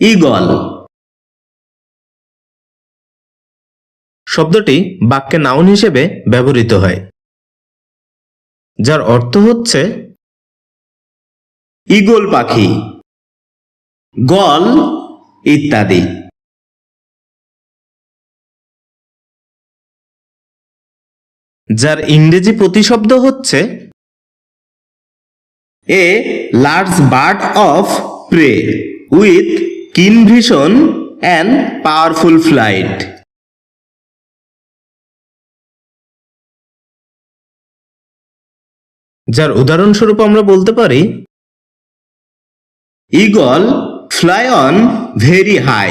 Eagle শব্দটি বাক্যে noun হিসেবে ব্যবহৃত হয়, যার অর্থ হচ্ছে ইগল পাখি, গল ইত্যাদি। যার ইংরেজি প্রতিশব্দ হচ্ছে a large bird of prey with keen vision and powerful flight. যার উদাহরণস্বরূপ আমরা বলতে পারি, eagle, fly on, very high.